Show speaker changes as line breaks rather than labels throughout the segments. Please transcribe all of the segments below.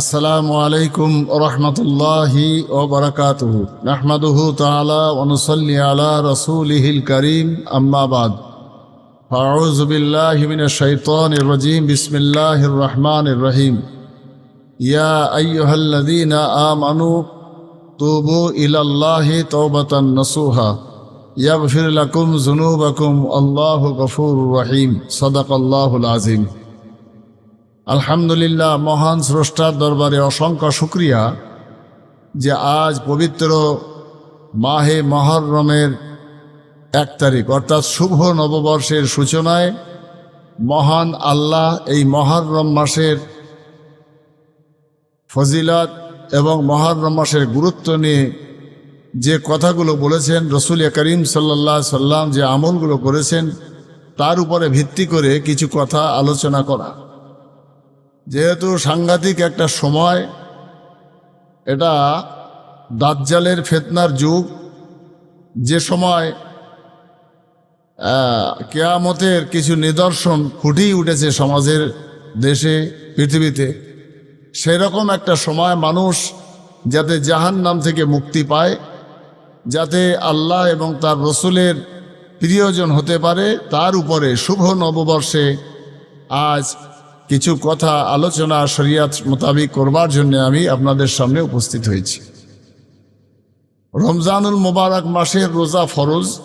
আসসালামু আলাইকুম রহমতুল্লাহি ওবরাকাতুহু নাহমাদুহু তালা অনুসল্লি আলা রসুলিহিল করিম। আম্মাবাদ ফাউজ বিল্লাহিমিন শৈতন রজিম। বিসমিল্লাহ রহমান রহিম। ইয়া আইহল্লাদিন আমানু তুবু ইলাল্লাহি তৌবাতান নসুহা। ইয়াবফির লাকুম জুনুবাকুম আল্লাহ গফুর রহিম। সদাক আল্লাহুল আজিম আলহামদুলিল্লাহ, মহান স্রষ্টার দরবারে অসংখ্য শুক্রিয়া যে আজ পবিত্র মাহে মহরমের এক তারিখ, অর্থাৎ শুভ নববর্ষের সূচনায় মহান আল্লাহ এই মহরম মাসের ফজিলত এবং মহরম মাসের গুরুত্ব নিয়ে যে কথাগুলো বলেছেন, রসুল করিম সাল্লাহ সাল্লাম যে আমলগুলো করেছেন, তার উপরে ভিত্তি করে কিছু কথা আলোচনা করা। যেহেতু সাংঘাতিক একটা সময়, এটা দাজ্জালের ফেতনার যুগ। যে সময় কেয়ামতের কিছু নিদর্শন ফুটেই উঠেছে সমাজের দেশে, পৃথিবীতে, সেরকম একটা সময় মানুষ যাতে জাহান নাম থেকে মুক্তি পায়, যাতে আল্লাহ এবং তার রসুলের প্রিয়জন হতে পারে, তার উপরে শুভ নববর্ষে আজ কিছু কথা আলোচনা শরিয়াত মোতাবিক করবার জন্য আমি আপনাদের সামনে উপস্থিত হয়েছি। রমজানুল মোবারক মাসের রোজা ফরজ।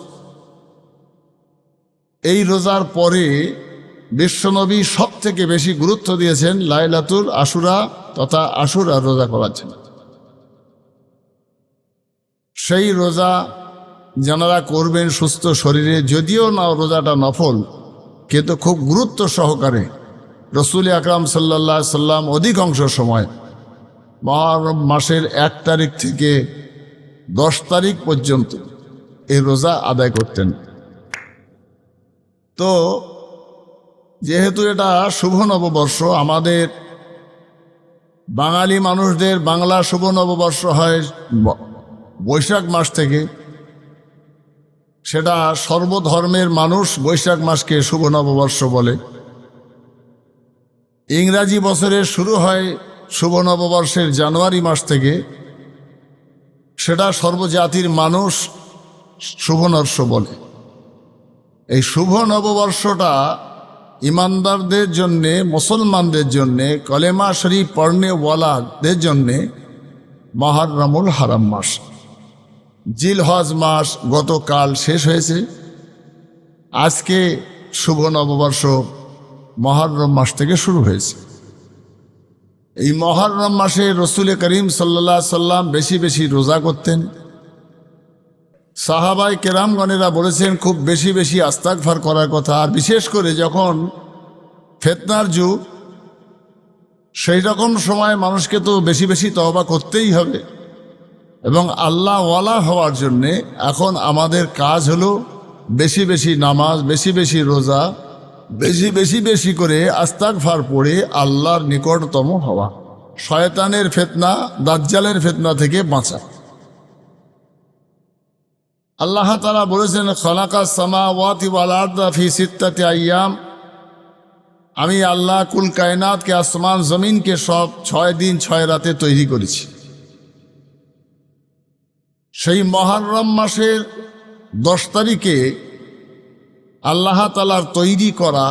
এই রোজার পরে বিশ্বনবী সব থেকে বেশি গুরুত্ব দিয়েছেন লাইলাতুল আশুরা তথা আশুরা রোজা করার জন্য। সেই রোজা যারা করবেন সুস্থ শরীরে, যদিও না রোজাটা নফল, কিন্তু খুব গুরুত্ব সহকারে রসুল আকরাম সাল্লাহ সাল্লাম অধিকাংশ সময় মহরম মাসের এক তারিখ থেকে দশ তারিখ পর্যন্ত এই রোজা আদায় করতেন। তো যেহেতু এটা শুভ নববর্ষ, আমাদের বাঙালি মানুষদের বাংলা শুভ নববর্ষ হয় বৈশাখ মাস থেকে। সেটা সর্বধর্মের মানুষ বৈশাখ মাসকে শুভ নববর্ষ বলে। ইংরাজি বছরের শুরু হয় শুভ নববর্ষের জানুয়ারি মাস থেকে। সেটা সর্বজাতির মানুষ শুভ নর্ষ বলে। এই শুভ নববর্ষটা ইমানদারদের জন্যে, মুসলমানদের জন্যে, কলেমা শরীফ পড়নেওয়ালাদের জন্যে মহারামুল হারাম মাস। জিল হজ মাস গতকাল শেষ হয়েছে। আজকে শুভ নববর্ষ মহরম মাস থেকে শুরু হয়েছে। এই মহরম মাসে রসুল করিম সাল্লা সাল্লাম বেশি বেশি রোজা করতেন। সাহাবাই কেরামগণেরা বলেছেন, খুব বেশি বেশি আস্তাকফার করার কথা। আর বিশেষ করে যখন ফেতনার যুগ, সেই রকম সময় মানুষকে তো বেশি বেশি তহবা করতেই হবে। এবং আল্লাহ ওয়ালা হওয়ার জন্যে এখন আমাদের কাজ হলো বেশি বেশি নামাজ, বেশি বেশি রোজা। বেশি বেশি বেশি করে আস্তাক ফার পড়ে আল্লাহর নিকটতম হওয়া। শয়তানের ফেতনা, দাজ্জালের ফেতনা থেকে বাঁচা। আল্লাহ তারা বলেছেন, খলাকা সামাওয়াতি সিত্তাতি আইয়াম। আমি আল্লাহ কুল কায়নাতকে, আসমান, জমিনকে সব ছয় দিন, ছয় রাতে তৈরি করেছি। সেই মহারম মাসের দশ তারিখে আল্লাহ তালার তৈরি করা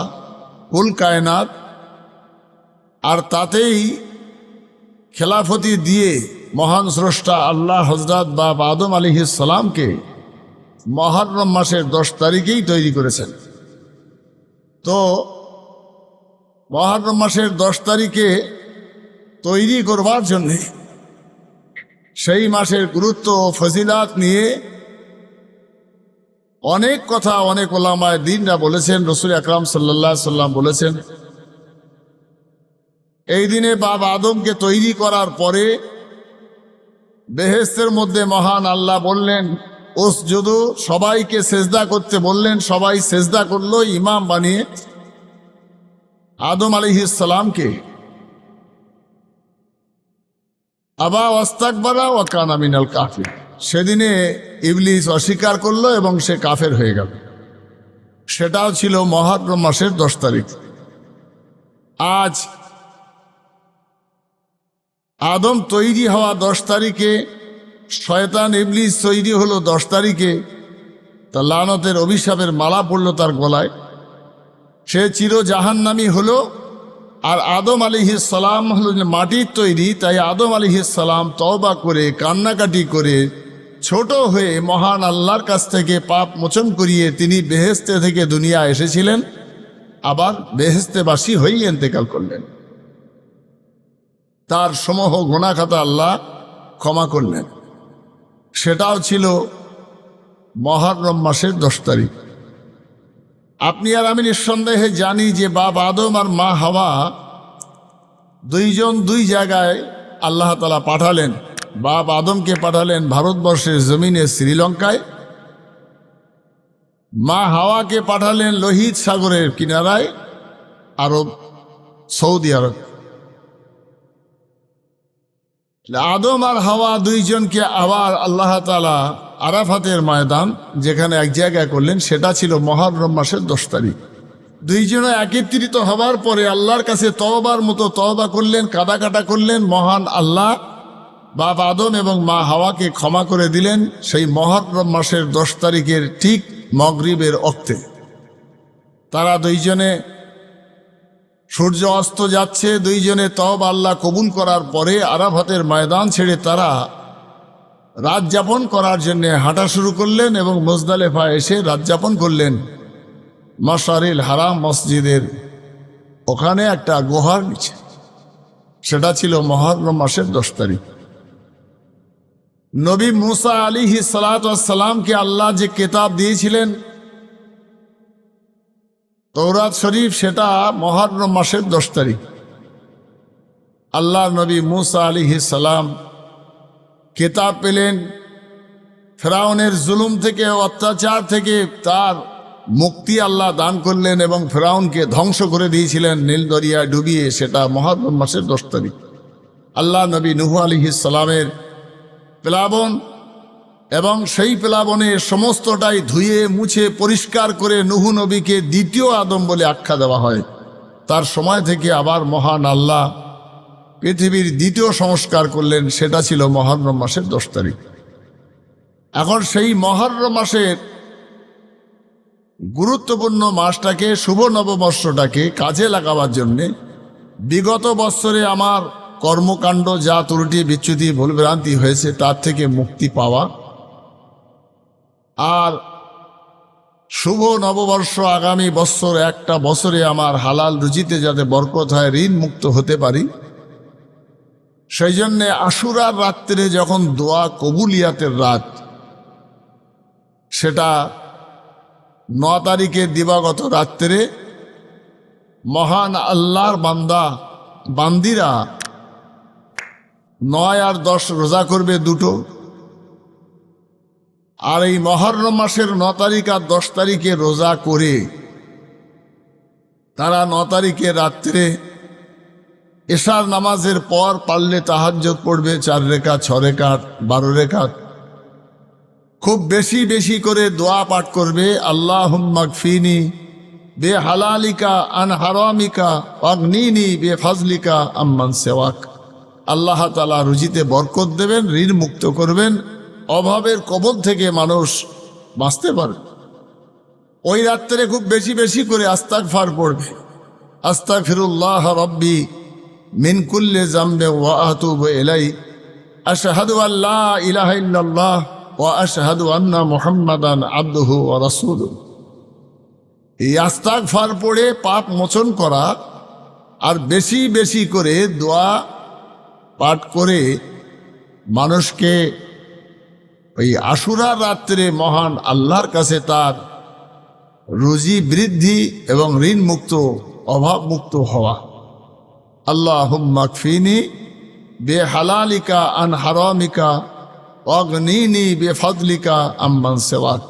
কুল কায়নাত আর তাতেই খেলাফতি দিয়ে মহান স্রষ্টা আল্লাহ হজরত বা আদম আলী সালামকে মহরম মাসের দশ তারিখেই তৈরি করেছেন। তো মহরম মাসের দশ তারিখে তৈরি করবার জন্যে সেই মাসের গুরুত্ব ও ফজিলাত নিয়ে অনেক কথা অনেক ওলামায় দিনরা বলেছেন, রসুল আকরাম সাল্লাহ সাল্লাম বলেছেন, এই দিনে বাব আদমকে তৈরি করার পরে বেহেস্তের মধ্যে মহান আল্লাহ বললেন ওস যদু সবাইকে সেজদা করতে বললেন, সবাই সেজদা করল ইমাম বানিয়ে আদম আলিহিসালামকে আবা ওয়াস্তাকবারা ও কানা মিনাল কাফির। সেদিনে ইবলিস অস্বীকার করল এবং সে কাফের হয়ে গেল। সেটাও ছিল মহারম মাসের দশ তারিখ। আজ আদম তৈরি হওয়া দশ তারিখে, শয়তান ইবলিস তৈরি হলো দশ তারিখে, তা লানতের অভিশাপের মালা পড়ল তার গলায়। সে চির জাহান্নামি হলো আর আদম সালাম হলো মাটির তৈরি, তাই আদম সালাম তওবা করে, কান্নাকাটি করে ছোট হয়ে মহান আল্লাহর কাছ থেকে পাপ মোচন করিয়ে তিনি বেহেস্তে থেকে দুনিয়া এসেছিলেন, আবার বেহেস্তেবাসী হয়েই এন্তেকাল করলেন। তার সমূহ গোনাখাতা আল্লাহ ক্ষমা করলেন। সেটাও ছিল মহরম মাসের দশ তারিখ। আপনি আর আমি নিঃসন্দেহে জানি যে বাপ আদম আর মা হাওয়া দুইজন দুই জায়গায় আল্লাহ তালা পাঠালেন। বাপ আদমকে পাঠালেন ভারতবর্ষের জমিনে শ্রীলঙ্কায়। মা হাওয়াকে পাঠালেন লোহিত সাগরের কিনারায় আরব, সৌদি আরব। আদম আর হাওয়া দুইজনকে আবার আল্লাহ তালা আরাফাতের ময়দান, যেখানে এক জায়গায় করলেন, সেটা ছিল মহরম মাসের দশ তারিখ। দুইজনে একত্রিত হবার পরে আল্লাহর কাছে তওবার মতো তওবা করলেন কাটা করলেন, মহান আল্লাহ বাপ আদম এবং মা হাওয়াকে ক্ষমা করে দিলেন সেই মহরম মাসের দশ তারিখের ঠিক মগরিবের অক্তে। তারা দুইজনে সূর্য অস্ত যাচ্ছে, দুইজনে তব আল্লাহ কবুল করার পরে আরাফাতের ময়দান ছেড়ে তারা রাত যাপন করার জন্যে হাঁটা শুরু করলেন এবং মোজদালেফা এসে রাত যাপন করলেন মাসারিল হারাম মসজিদের ওখানে একটা গুহার নিচে। সেটা ছিল মহরম মাসের দশ তারিখ। নবী মুসা আলিহি সালাতামকে আল্লাহ যে কেতাব দিয়েছিলেন তৌরাত শরীফ সেটা মহরম মাসের দশ তারিখ। আল্লাহ নবী মুসা আলিহি সালাম কেতাব পেলেন ফেরাউনের জুলুম থেকে, অত্যাচার থেকে, তার মুক্তি আল্লাহ দান করলেন এবং ফেরাউনকে ধ্বংস করে দিয়েছিলেন, নীল দরিয়ায় ডুবিয়ে, সেটা মহরম মাসের দশ তারিখ। আল্লাহ নবী নুহু আলিহি সালামের প্লাবন এবং সেই প্লাবনে সমস্তটাই ধুয়ে, মুছে, পরিষ্কার করে নুহু নবীকে দ্বিতীয় আদম বলে আখ্যা দেওয়া হয়। তার সময় থেকে আবার মহান আল্লাহ পৃথিবীর দ্বিতীয় সংস্কার করলেন, সেটা ছিল মহরম মাসের দশ তারিখ। এখন সেই মহরম মাসের গুরুত্বপূর্ণ মাসটাকে, শুভ নববর্ষটাকে কাজে লাগাবার জন্যে বিগত বৎসরে আমার কর্মকাণ্ড যা ত্রুটি, বিচ্যুতি, ভুলভ্রান্তি হয়েছে, তার থেকে মুক্তি পাওয়া। আর শুভ নববর্ষ আগামী বৎসর একটা বছরে আমার হালাল রুচিতে যাতে বরকত হয়, ঋণ মুক্ত হতে পারি। সেই জন্যে আশুরার রাত্রে যখন দোয়া কবুলিয়াতের রাত, সেটা ন তারিখে দিবাগত রাত্রে মহান আল্লাহর বান্দা, বান্দিরা নয় আর দশ রোজা করবে দুটো। আর এই মহরম মাসের ন তারিখ আর দশ তারিখে রোজা করে তারা ন তারিখে রাত্রে এশার নামাজের পর পারলে তাহাজ্জত পড়বে চার রেখা ছ রেখাত, বারো রেখাত। খুব বেশি বেশি করে দোয়া পাঠ করবে আল্লাহ ফিনি বে হালালিকা আন হারামিকা অগ্নিনি বে ফাজলিকা আম্মান সেওয়াক। আল্লাহ তালা রুজিতে বরকত দেবেন ঋণ মুক্ত করবেন, অভাবের কবল থেকে মানুষ বাঁচতে পারবে। ওই রাত্রে খুব বেশি বেশি করে আস্তাক ফার পড়বে। আস্তাক ফিরুল্লাহ রব্বি মিন কুল্লে জাম্বে ওয়া আতুব এলাই আশহাদু আল্লাহ ইলাহা ইল্লাল্লাহ ওয়া আশহাদু আন্না মুহাম্মাদান আবদুহু ওয়া রাসূলুহু। এই আস্তাক ফার পড়ে পাপ মোচন করা আর বেশি বেশি করে দোয়া পাঠ করে মানুষকে ওই আশুরা রাত্রে মহান আল্লাহর কাছে তার রুজি বৃদ্ধি এবং ঋণ মুক্ত অভাব মুক্ত হওয়া। আল্লাহ মাকফিনি বে হালালিকা আন হারামিকা, অগ্নিনি বে ফদলিকা আম্মান সেওয়াক।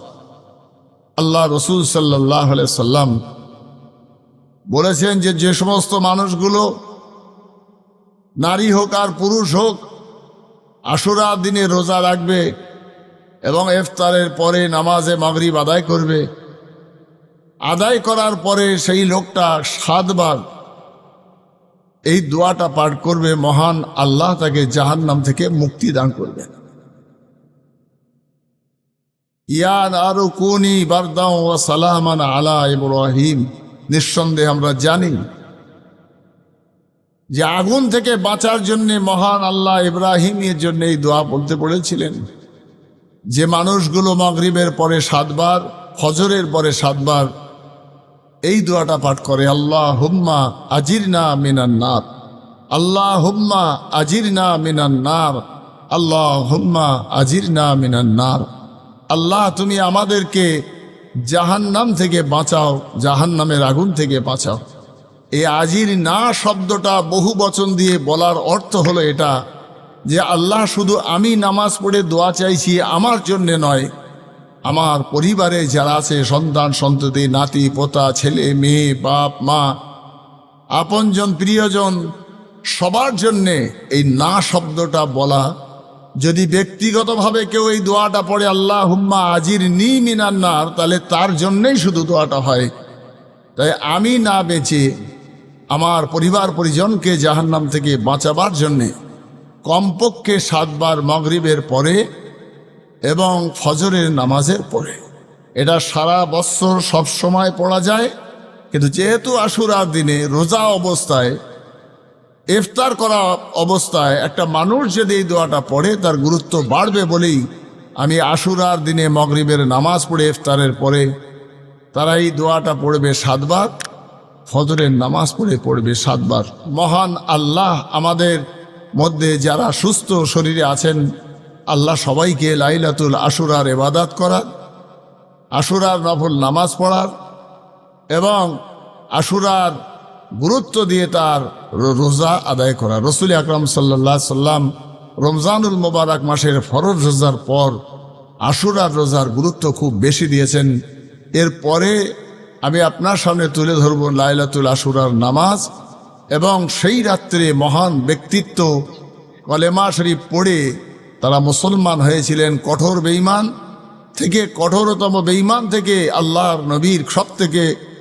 আল্লাহ রসুল সাল্লাহ সাল্লাম বলেছেন যে যে সমস্ত মানুষগুলো নারী হোক আর পুরুষ হোক, আশুরা দিনে রোজা রাখবে এবং ইফতারের পরে নামাজে মাগরিব আদায় করবে। আদায় করার পরে সেই লোকটা সাতবার এই দোয়াটা পাঠ করবে, মহান আল্লাহ তাকে জাহান্নাম থেকে মুক্তি দান করবেন। ইয়ান আরও কোনি বারদাও ও সালামান আলা ইব্রাহিম। নিঃসন্দেহে আমরা জানি যে আগুন থেকে বাঁচার জন্য মহান আল্লাহ ইব্রাহিমের জন্য এই দোয়া বলতে পড়েছিলেন যে মানুষগুলো মাগরিবের পরে সাতবার, ফজরের পরে সাতবার, এই দোয়াটা পাঠ করে আল্লাহ হুম্মা আজির না মিনান নার। আল্লাহ হুম্মা আজির না মিনান নার। আল্লাহ হুম্মা আজির না মিনান নার। আল্লাহ, তুমি আমাদেরকে জাহান্নাম থেকে বাঁচাও, জাহান্নামের আগুন থেকে বাঁচাও। এই আজির না শব্দটা বহু বচন দিয়ে বলার অর্থ হলো এটা, যে আল্লাহ শুধু আমি নামাজ পড়ে দোয়া চাইছি আমার জন্যে নয়, আমার পরিবারে যারা আছে, সন্তান, সন্ততি, নাতি, পোতা, ছেলে, মেয়ে, বাপ, মা, আপনজন, প্রিয়জন, সবার জন্যে এই না শব্দটা বলা, যদি ব্যক্তিগতভাবে কেউ এই দোয়াটা পড়ে আল্লাহ হুম্মা আজির নি মিনান্নার তাহলে তার জন্যেই শুধু দোয়াটা হয়। তাই আমি না বেঁচে আমার পরিবার পরিজনকে জাহান্নাম থেকে বাঁচাবার জন্যে কমপক্ষে সাতবার মগরিবের পরে এবং ফজরের নামাজের পরে। এটা সারা বছর সবসময় পড়া যায়, কিন্তু যেহেতু আশুরার দিনে রোজা অবস্থায়, ইফতার করা অবস্থায় একটা মানুষ যদি এই দোয়াটা পড়ে, তার গুরুত্ব বাড়বে বলেই আমি আশুরার দিনে মগরিবের নামাজ পড়ে ইফতারের পরে তারা এই দোয়াটা পড়বে সাতবার। ফজরের নামাজ পড়ে পড়বে সাতবার। মহান আল্লাহ আমাদের মধ্যে যারা সুস্থ শরীরে আছেন, আল্লাহ সবাইকে লাইলাতুল আশুরার এবাদাত করার, আশুরার নফল নামাজ পড়ার এবং আশুরার গুরুত্ব দিয়ে তার রোজা আদায় করা রসুল আকরাম সাল্লাহ সাল্লাম রমজানুল মোবারক মাসের ফরজ রোজার পর আশুরার রোজার গুরুত্ব খুব বেশি দিয়েছেন। এরপরে আমি আপনার সামনে তুলে ধরব লাইলাতুল আসুরার নামাজ এবং সেই রাত্রে মহান ব্যক্তিত্ব কলেমা শরীফ পড়ে তারা মুসলমান হয়েছিলেন কঠোর বেঈমান থেকে কঠোরতম বেঈমান থেকে আল্লাহর নবীর সব থেকে